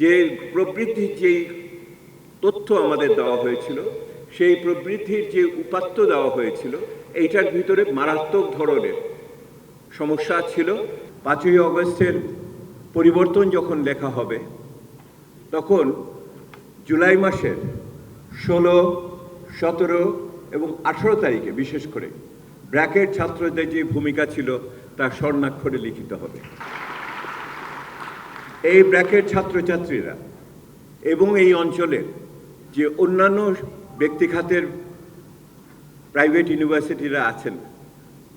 যে প্রবৃদ্ধির যেই তথ্য আমাদের দেওয়া হয়েছিল, সেই প্রবৃদ্ধির যে উপাত্ত দেওয়া হয়েছিল, এইটার ভিতরে মারাত্মক ধরনের সমস্যা ছিল। পাঁচই অগস্টের পরিবর্তন যখন লেখা হবে, তখন জুলাই মাসের ষোলো, সতেরো এবং আঠেরো তারিখে বিশেষ করে ব্র্যাকেট ছাত্রদের যে ভূমিকা ছিল, তা স্বর্ণাক্ষরে লিখিত হবে। এই ব্র্যাকেট ছাত্রছাত্রীরা এবং এই অঞ্চলের যে অন্যান্য ব্যক্তিখাতের প্রাইভেট ইউনিভার্সিটিরা আছেন,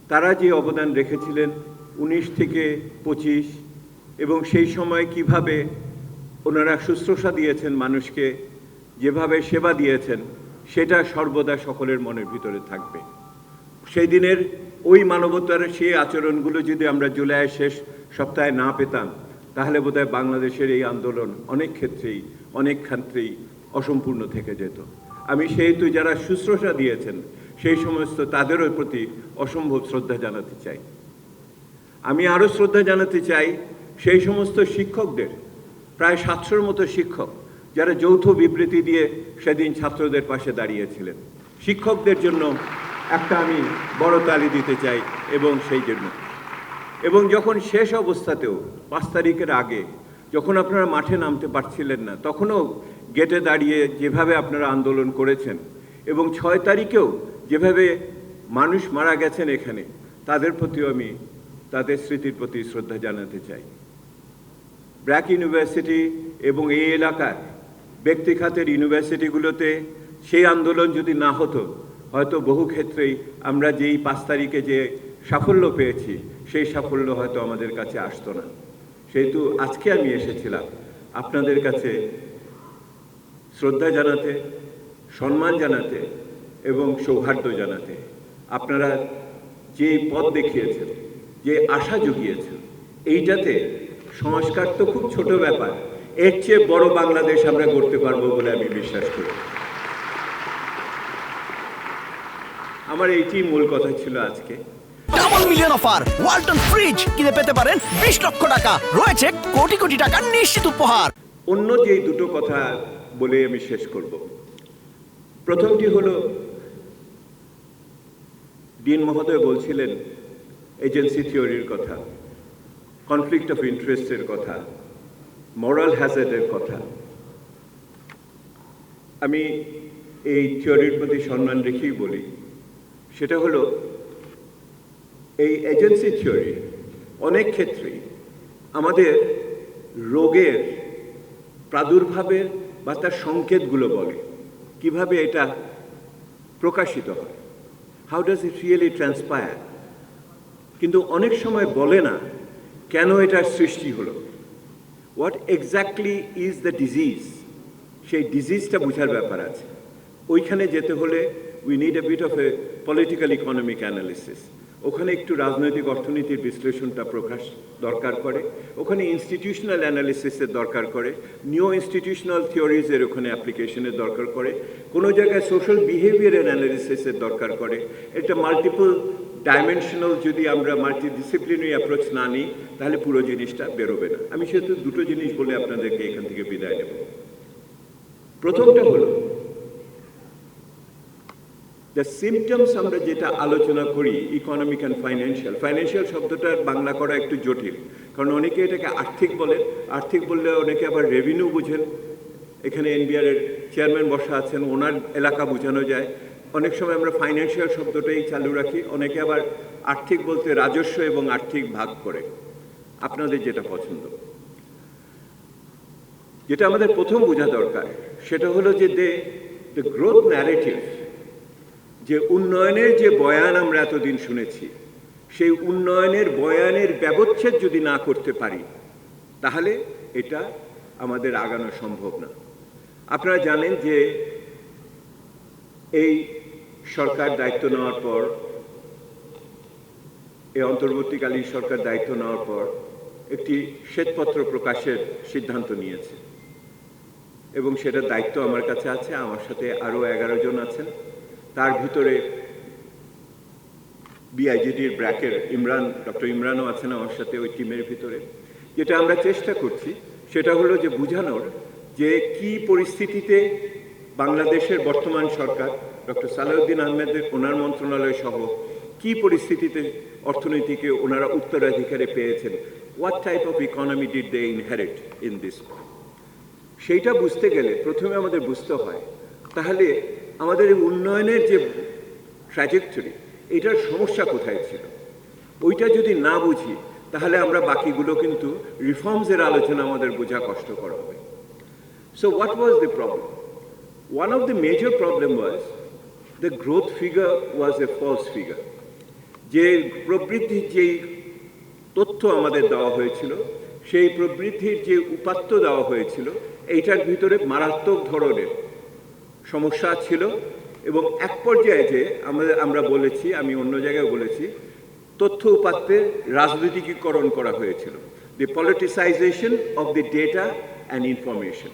তারা যে অবদান রেখেছিলেন উনিশ থেকে পঁচিশ এবং সেই সময় কীভাবে ওনারা শুশ্রূষা দিয়েছেন মানুষকে, যেভাবে সেবা দিয়েছেন, সেটা সর্বদা সকলের মনের ভিতরে থাকবে। সেই দিনের ওই মানবতার সেই আচরণগুলো যদি আমরা জুলাইয়ের শেষ সপ্তাহে না পেতাম তাহলে বোধহয় বাংলাদেশের এই আন্দোলন অনেক ক্ষেত্রেই অনেক ক্ষেত্রেই অসম্পূর্ণ থেকে যেত। আমি সেহেতু যারা শুশ্রূষা দিয়েছেন, সেই সমস্ত তাদেরও প্রতি অসম্ভব শ্রদ্ধা জানাতে চাই। আমি আরও শ্রদ্ধা জানাতে চাই, সেই সমস্ত শিক্ষকদের, প্রায় সাতশোর মতো শিক্ষক, যারা যৌথ বিবৃতি দিয়ে সেদিন ছাত্রদের পাশে দাঁড়িয়েছিলেন। শিক্ষকদের জন্য একটা আমি বড় তালি দিতে চাই এবং সেই জন্য। এবং যখন শেষ অবস্থাতেও পাঁচ তারিখের আগে যখন আপনারা মাঠে নামতে পারছিলেন না, তখনও গেটে দাঁড়িয়ে যেভাবে আপনারা আন্দোলন করেছেন এবং ছয় তারিখেও যেভাবে মানুষ মারা গেছেন এখানে, তাদের প্রতিও আমি তাদের স্মৃতির প্রতি শ্রদ্ধা জানাতে চাই। ব্র্যাক ইউনিভার্সিটি এবং এই এলাকার ব্যক্তিখাতের ইউনিভার্সিটিগুলোতে সেই আন্দোলন যদি না হতো, হয়তো বহু ক্ষেত্রেই আমরা যেই পাঁচ তারিখে যে সাফল্য পেয়েছি, সেই সাফল্য হয়তো আমাদের কাছে আসতো না। সেহেতু আজকে আমি এসেছিলাম আপনাদের কাছে শ্রদ্ধা জানাতে, সম্মান জানাতে এবং সৌহার্দ্য জানাতে। আপনারা যে পথ দেখিয়েছেন, যে আশা জুগিয়েছেন, এইটাতে সংস্কার তো খুব ছোট ব্যাপার। এর চেয়ে বড় বাংলাদেশ আমরা করতে পারব বলে আমি বিশ্বাস করি। আমার এইটি মূল কথা ছিল আজকে। Double million offer, Walton fridge কিনে পেতে পারেন বিশ লক্ষ টাকা। রয়েছে কোটি কোটি টাকার নিশ্চিত উপহার। অন্য যে দুটো কথা বলে আমি শেষ করব। প্রথমটি হলো ডিন মহোদয় বলছিলেন এজেন্সি থিওরির কথা, কনফ্লিক্ট অফ ইন্টারেস্টের কথা, মরাল হ্যাজার্ডের কথা। আমি এই থিওরির প্রতি সম্মান রেখেই বলি, সেটা হলো এই এজেন্সি থিওরি অনেক ক্ষেত্রেই আমাদের রোগের প্রাদুর্ভাবের বা তার সংকেতগুলো বলে। কীভাবে এটা প্রকাশিত হয়? How does it really transpire কিন্তু অনেক সময় বলে না কেন এটার সৃষ্টি হলো? What exactly is the disease সেই ডিজিজটা বোঝার ব্যাপার আছে। ওইখানে যেতে হলে we need a bit of a political economic analysis ওখানে একটু রাজনৈতিক অর্থনীতির বিশ্লেষণটা প্রকাশ দরকার করে, ওখানে ইনস্টিটিউশনাল অ্যানালিসিসের দরকার করে নিউ ইনস্টিটিউশনাল থিওরিজের ওখানে অ্যাপ্লিকেশনের দরকার করে, কোনো জায়গায় সোশ্যাল বিহেভিয়ারের অ্যানালিসিসের দরকার করে। এটা মাল্টিপল ডাইমেনশনাল যদি আমরা মাল্টি ডিসিপ্লিনারি অ্যাপ্রোচ না নিই, তাহলে পুরো জিনিসটা বেরোবে না। আমি সেহেতু দুটো জিনিস বলে আপনাদেরকে এখান থেকে বিদায় নেব। প্রথমটা হলো দ্য সিমটমস আমরা যেটা আলোচনা করি ইকোনমিক অ্যান্ড ফাইন্যান্সিয়াল ফাইন্যান্সিয়াল শব্দটার বাংলা করা একটু জটিল। কারণ অনেকে এটাকে আর্থিক বলে, আর্থিক বললে অনেকে আবার রেভিনিউ বুঝেন। এখানে এনবিআর এর চেয়ারম্যান বসা আছেন, ওনার এলাকা বোঝানো যায়। অনেক সময় আমরা ফাইন্যান্সিয়াল শব্দটাই চালু রাখি, অনেকে আবার আর্থিক বলতে রাজস্ব এবং আর্থিক ভাগ করে। আপনাদের যেটা পছন্দ। যেটা আমাদের প্রথম বোঝা দরকার, সেটা হলো যে দে দ্য গ্রোথ ন্যারেটিভ যে উন্নয়নের যে বয়ান আমরা এতদিন শুনেছি, সেই উন্নয়নের বয়ানের ব্যবচ্ছেদ যদি না করতে পারি, তাহলে এটা আমাদের আগানো সম্ভব না। আপনারা জানেন যে এই সরকার দায়িত্ব নেওয়ার পর এই অন্তর্বর্তীকালীন সরকার দায়িত্ব নেওয়ার পর একটি শ্বেতপত্র প্রকাশের সিদ্ধান্ত নিয়েছে। এবং সেটার দায়িত্ব আমার কাছে আছে, আমার সাথে আরও এগারো জন আছেন। তার ভিতরে বিআইজিডির ব্র্যাকের ইমরান, ডক্টর ইমরানও আছেন আমার সাথে ওই টিমের ভিতরে। যেটা আমরা চেষ্টা করছি, সেটা হলো যে বোঝানোর যে কি পরিস্থিতিতে বাংলাদেশের বর্তমান সরকার, ডক্টর সালাউদ্দিন আহমেদের ওনার মন্ত্রণালয় সহ কি পরিস্থিতিতে অর্থনীতিকে ওনারা উত্তরাধিকারে পেয়েছেন what type of economy did they inherit in this সেইটা বুঝতে গেলে প্রথমে আমাদের বুঝতে হয়, তাহলে আমাদের উন্নয়নের যে ট্র্যাজেক্টরি এটার সমস্যা কোথায় ছিল? ওইটা যদি না বুঝি, তাহলে আমরা বাকিগুলো কিন্তু রিফর্মসের আলোচনা আমাদের বোঝা কষ্টকর হবে। So what was the problem one of the major problem was the growth figure was a false figure যে প্রবৃদ্ধির যেই তথ্য আমাদের দেওয়া হয়েছিল, সেই প্রবৃদ্ধির যে উপাত্ত দেওয়া হয়েছিল, এইটার ভিতরে মারাত্মক ধরনের সমস্যা ছিল এবং এক পর্যায়ে যে আমাদের আমরা বলেছি, আমি অন্য জায়গায় বলেছি, তথ্য উপাত্তের রাজনৈতিকীকরণ করা হয়েছিল। The politicisation of the data and information